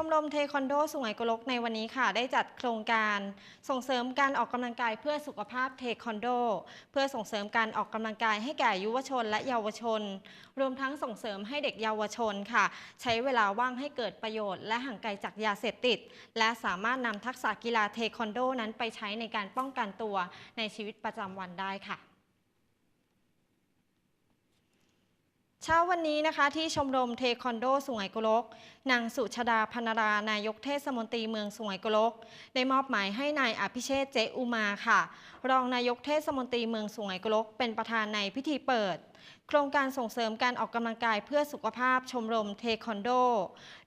ชมรมเทควันโดสุไหงโกลกในวันนี้ค่ะ ได้จัดโครงการส่งเสริมการออกกำลังกายเพื่อสุขภาพเทควันโด เพื่อส่งเสริมการออกกำลังกายให้แก่ยุวชนและเยาวชน รวมทั้งส่งเสริมให้เด็กเยาวชนค่ะ ใช้เวลาว่างให้เกิดประโยชน์และห่างไกลจากยาเสพติด และสามารถนำทักษะกีฬาเทควันโดนั้นไปใช้ในการป้องกันตัวในชีวิตประจำวันได้ค่ะ ช้าวันนี้นะคะที่ชมรมเทควันโดสุไหงโกลก นางสุชดาพนรานายกเทศมนตรีเมืองสุไหงโกลก ได้มอบหมายให้นายอภิเชษเจอุมาค่ะ รองนายกเทศมนตรีเมืองสุไหงโกลก เป็นประธานในพิธีเปิด โครงการส่งเสริมการออกกำลังกายเพื่อสุขภาพชมรมเทควันโด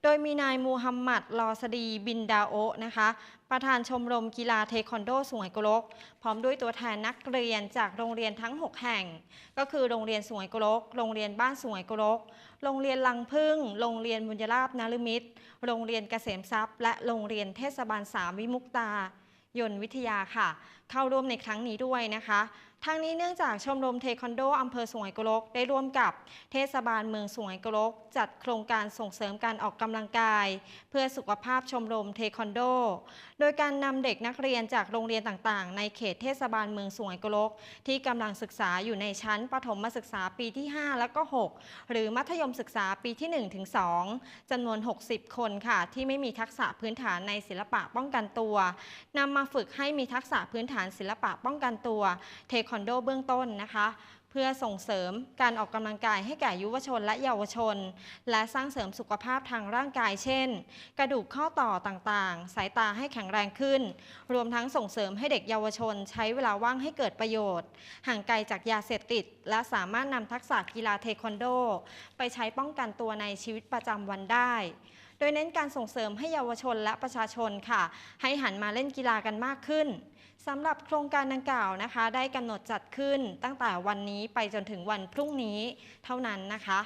โดยมีนายมูฮัมหมัดลอสดีบินดาโอะนะคะ ประธานชมรมกีฬาเทควันโดสุไหงโกลก พร้อมด้วยตัวแทนนักเรียนจากโรงเรียนทั้ง 6 แห่ง ก็คือโรงเรียนสุไหงโกลก โรงเรียนบ้านสุไหงโกลก โรงเรียนลังพึ่ง โรงเรียนบุญยราบนารุมิตร โรงเรียนเกษมทรัพย์ และโรงเรียนเทศบาลสามวิมุกตายนวิทยาค่ะ เข้าร่วมในครั้งนี้ด้วยนะคะ ทั้งนี้เนื่องจากชมรมเทควันโดอำเภอสุไหงโกลกได้ร่วมกับเทศบาลเมืองสุไหงโกลก จัดโครงการส่งเสริมการออกกำลังกาย เพื่อสุขภาพชมรมเทควันโด โดยการนำเด็กนักเรียนจากโรงเรียนต่างๆ ในเขตเทศบาลเมืองสุไหงโกลก ที่กำลังศึกษาอยู่ในชั้นประถมศึกษาปีที่ 5 และก็ 6 หรือมัธยมศึกษาปีที่ 1 ถึง 2จำนวน 60 คนค่ะ ที่ไม่มีทักษะพื้นฐานในศิลปะป้องกันตัวนำมาฝึกให้มีทักษะพื้นฐานศิลปะป้องกันตัวเทควันโดเบื้องต้นนะคะ เพื่อส่งเสริมการออกกำลังกายให้แก่ยุวชนและเยาวชน และสร้างเสริมสุขภาพทางร่างกายเช่น กระดูกข้อต่อต่างๆ สายตาให้แข็งแรงขึ้น รวมทั้งส่งเสริมให้เด็กเยาวชน ใช้เวลาว่างให้เกิดประโยชน์ ห่างไกลจากยาเสพติด และสามารถนำทักษะกีฬาเทควันโด ไปใช้ป้องกันตัวในชีวิตประจำวันได้ โดยเน้นการส่งเสริมให้เยาวชนและประชาชนค่ะ ให้หันมาเล่นกีฬากันมากขึ้นสำหรับโครงการดังกล่าวนะคะ ได้กำหนดจัดขึ้นตั้งแต่วันนี้ไปจนถึงวันพรุ่งนี้เท่านั้นนะคะ